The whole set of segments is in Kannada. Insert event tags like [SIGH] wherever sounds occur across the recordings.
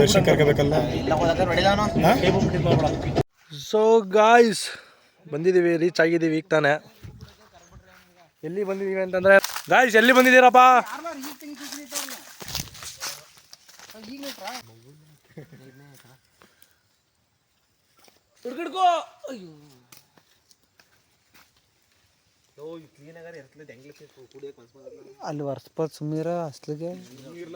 ದರ್ಶನ್ ಕರ್ಕೋಬೇಕಲ್ಲ? ಸೊ ಗಾಯ್ಸ್ ಬಂದಿದ್ದೀವಿ ರೀಚ್ ಆಗಿದ್ದೀವಿ ಈಗ ತಾನೆ. ಎಲ್ಲಿ ಬಂದಿದ್ದೀವಿ ಅಂತಂದ್ರೆ ಗಾಯ್ಸ್ ಎಲ್ಲಿ ಬಂದಿದ್ದೀರಪ್ಪ? ಅಲ್ಲಿ ವರ್ಸ್ಪತ್ ಸುಮ್ಮೀರ ಅಸ್ಲಿಗೆ.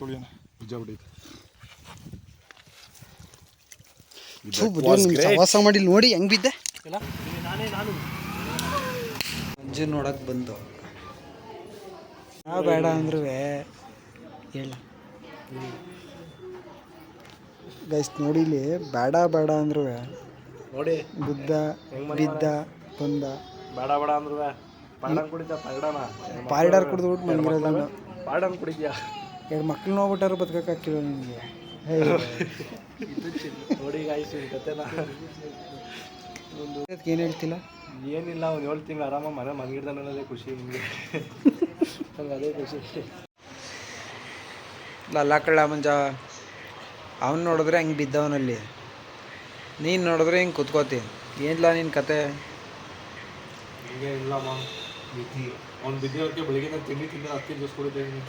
ತುಳಿಯೋಣ ನಿಜ ಬಿಡೈತೆ ಸವಾಸ ಮಾಡಿ ನೋಡಿ ಹೆಂಗ್ ಬಿದ್ದೆ? ನಾನೇ ನಾನು. ಮಂಜು ನೋಡಕ್ ಬಂದು. ನಾ ಬೇಡ ಅಂದ್ರೂ ಹೇಳ. ಗೈಸ್ ನೋಡಿಲಿ ಬೇಡ ಬೇಡ ಅಂದ್ರೂ ನೋಡಿ. ಬುದ್ಧ ಬಿದ್ದ ಬಂದ. ಬೇಡ ಬೇಡ ಅಂದ್ರು ಪಾಡನ್ ಕುಡಿದ ಪಾರ್ಡನ ಪಾರಿಡಾರ್ ಕುಡಿದ್ಬಿಟ್ಟು ಮಲಗಿರೋದನ್ನ ಪಾಡನ್ ಕುಡಿದ್ಯಾ? ಎರಡು ಮಕ್ಳು ನೋಡ್ಬಿಟ್ಟಾರು ಬದುಕಕ್ಕಾಕಿಲ್ಲ ನಿಮಗೆ [LAUGHS] ನೋಡಿ ಗಾಯ್ಸ್ ಕತೆನ. ಏನು ಹೇಳ್ತಿಲ್ಲ ಏನಿಲ್ಲ ಅವ್ನು ಏಳು ತಿಂಗಳು ಆರಾಮ ಮನೆ ಮನ್ಗಿಡ್ದಾನೆ ಅನ್ನೋದೇ ಖುಷಿ ನಿಮಗೆ. ನಂಗೆ ಅದೇ ಖುಷಿ. ಅಲ್ಲ ಕಳ್ಳ ಮಂಜ ಅವನು ನೋಡಿದ್ರೆ ಹಂಗೆ ಬಿದ್ದವನಲ್ಲಿ. ನೀನು ನೋಡಿದ್ರೆ ಹಿಂಗೆ ಕುತ್ಕೋತಿ? ಏನಿಲ್ಲ ನಿನ್ನ ಕತೆ? ಹಿಂಗೆ ಬಿದ್ದಿ. ಅವ್ನು ಬಿದ್ದಿರೋಕ್ಕೆ ಬೆಳಿಗ್ಗೆ ನಾನು ತಿಂಡಿ ತಿಂದ ಹತ್ತಿ ಜ್ಯೂಸ್ ಕುಡಿತೀನಿ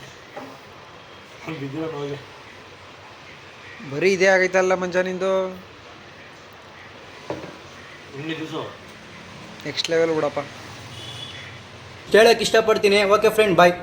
ಅವ್ನು ಬಿದ್ದಿರೋ ನೋಗೆ ಬರೀ ಇದೇ ಆಗೈತಲ್ಲ ಮಂಜ ನಿಂದು? ಹಿಂಗೆ ಜ್ಯೂಸು ನೆಕ್ಸ್ಟ್ ಲೆವೆಲ್ ಬಿಡಪ್ಪ. ಕೇಳಕ್ಕೆ ಇಷ್ಟಪಡ್ತೀನಿ. Okay friend bye